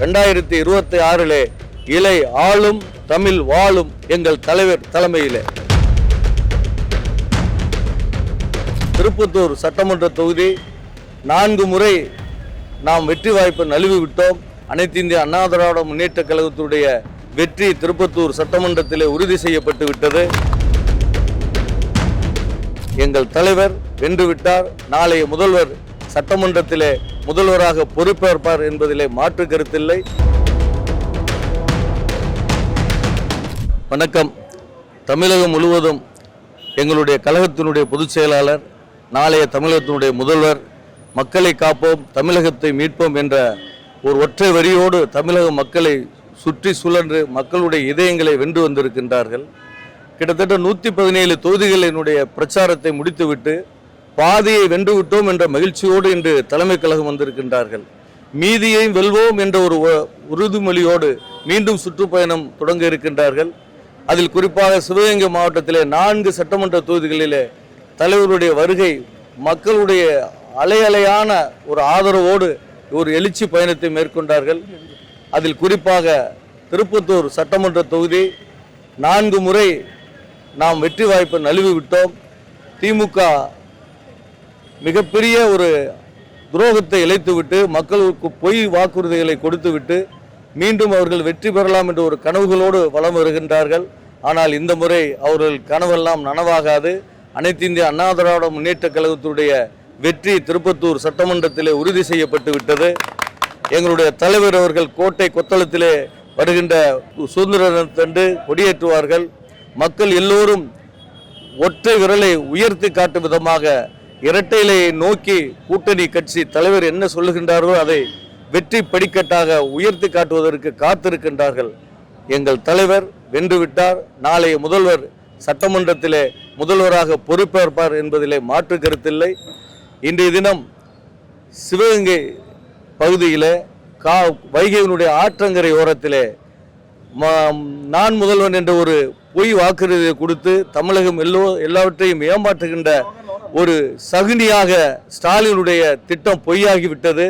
ரெண்டாயிரத்தி இருபத்தி ஆறிலே இலை ஆளும் தமிழ் வாழும் எங்கள் தலைவர் தலைமையிலே. திருப்பத்தூர் சட்டமன்ற தொகுதி நான்கு முறை நாம் வெற்றி வாய்ப்பை நழுவி விட்டோம். அனைத்து இந்திய அண்ணா திராவிட முன்னேற்ற கழகத்துடைய வெற்றி திருப்பத்தூர் சட்டமன்றத்திலே உறுதி செய்யப்பட்டு விட்டது. எங்கள் தலைவர் வென்றுவிட்டார் நாளைய முதல்வர் சட்டமன்றத்திலே முதல்வராக பொறுப்பேற்பார் என்பதிலே மாற்று கருத்தில்லை. வணக்கம். தமிழகம் முழுவதும் எங்களுடைய கழகத்தினுடைய பொதுச் செயலாளர் நாளைய தமிழகத்தினுடைய முதல்வர் மக்களை காப்போம் தமிழகத்தை மீட்போம் என்ற ஒரு ஒற்றை வரியோடு தமிழக மக்களை சுற்றி சுழன்று மக்களுடைய இதயங்களை வென்று வந்திருக்கின்றார்கள். கிட்டத்தட்ட நூற்றி பதினேழு தொகுதிகளினுடைய பிரச்சாரத்தை முடித்துவிட்டு பாதியை வென்று விட்டோம் என்ற மகிழ்ச்சியோடு இன்று தலைமை கழகம் வந்திருக்கின்றார்கள். மீதியை வெல்வோம் என்ற ஒரு உறுதிமொழியோடு மீண்டும் சுற்றுப்பயணம் தொடங்க இருக்கின்றார்கள். அதில் குறிப்பாக சிவகங்கை மாவட்டத்திலே நான்கு சட்டமன்ற தொகுதிகளிலே தலைவருடைய வருகை மக்களுடைய அலையலையான ஒரு ஆதரவோடு ஒரு எழுச்சி பயணத்தை மேற்கொண்டார்கள். அதில் குறிப்பாக திருப்பத்தூர் சட்டமன்ற தொகுதி நான்கு முறை நாம் வெற்றி வாய்ப்பை நழுவி விட்டோம் திமுக மிகப்பெரிய ஒரு துரோகத்தை இழைத்துவிட்டு மக்களுக்கு பொய் வாக்குறுதிகளை கொடுத்துவிட்டு மீண்டும் அவர்கள் வெற்றி பெறலாம் என்ற ஒரு கனவுகளோடு வலம் வருகின்றார்கள். ஆனால் இந்த முறை அவர்கள் கனவெல்லாம் நனவாகாது. அனைத்து இந்திய அண்ணா திராவிட முன்னேற்ற கழகத்தினுடைய வெற்றி திருப்பத்தூர் சட்டமன்றத்திலே உறுதி செய்யப்பட்டு விட்டது. எங்களுடைய தலைவர் அவர்கள் கோட்டை கொத்தளத்திலே வருகின்ற சுதந்திர தினத்தன்று கொடியேற்றுவார்கள். மக்கள் எல்லோரும் ஒற்றை விரலை உயர்த்தி காட்டும் விதமாக இரட்டையிலையை நோக்கி கூட்டணி கட்சி தலைவர் என்ன சொல்லுகின்றாரோ அதை வெற்றி படிக்கட்டாக உயர்த்தி காட்டுவதற்கு காத்திருக்கின்றார்கள். எங்கள் தலைவர் வென்றுவிட்டார் நாளைய முதல்வர் சட்டமன்றத்திலே முதல்வராக பொறுப்பேற்பார் என்பதிலே மாற்று கருத்தில்லை. இன்றைய தினம் சிவகங்கை பகுதியிலே கா வைகையினுடைய ஆற்றங்கரை ஓரத்திலே நான் முதல்வன் என்ற ஒரு பொய் வாக்குறுதியை கொடுத்து தமிழகம் எல்லோ எல்லாவற்றையும் ஏமாற்றுகின்ற ஒரு சகுனியாக ஸ்டாலினுடைய திட்டம் பொய்யாகிவிட்டது.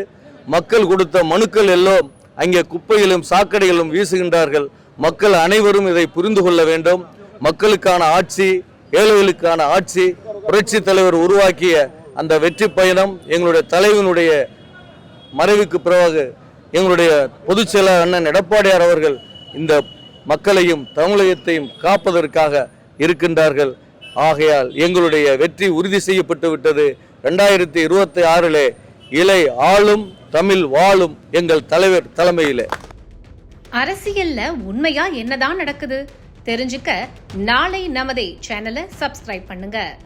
மக்கள் கொடுத்த மனுக்கள் எல்லாம் அங்கே குப்பையிலும் சாக்கடையிலும் வீசுகின்றார்கள். மக்கள் அனைவரும் இதை புரிந்து கொள்ள வேண்டும். மக்களுக்கான ஆட்சி ஏழைகளுக்கான ஆட்சி புரட்சி தலைவர் உருவாக்கிய அந்த வெற்றி பயணம் எங்களுடைய தலைவனுடைய மறைவுக்கு பிறகு எங்களுடைய பொதுச் செயலாளர் அண்ணன் எடப்பாடியார் அவர்கள் இந்த மக்களையும் தமிழகத்தையும் காப்பதற்காக இருக்கின்றார்கள். ஆகையால் எங்களுடைய வெற்றி உறுதி செய்யப்பட்டு விட்டது. ரெண்டாயிரத்தி இருபத்தி ஆறிலே இலை ஆளும் தமிழ் வாழும் எங்கள் தலைவர் தலைமையில. அரசியல்ல உண்மையா என்னதான் நடக்குது? தெரிஞ்சுக்க நாளை நமதே சேனலை சப்ஸ்கிரைப் பண்ணுங்க.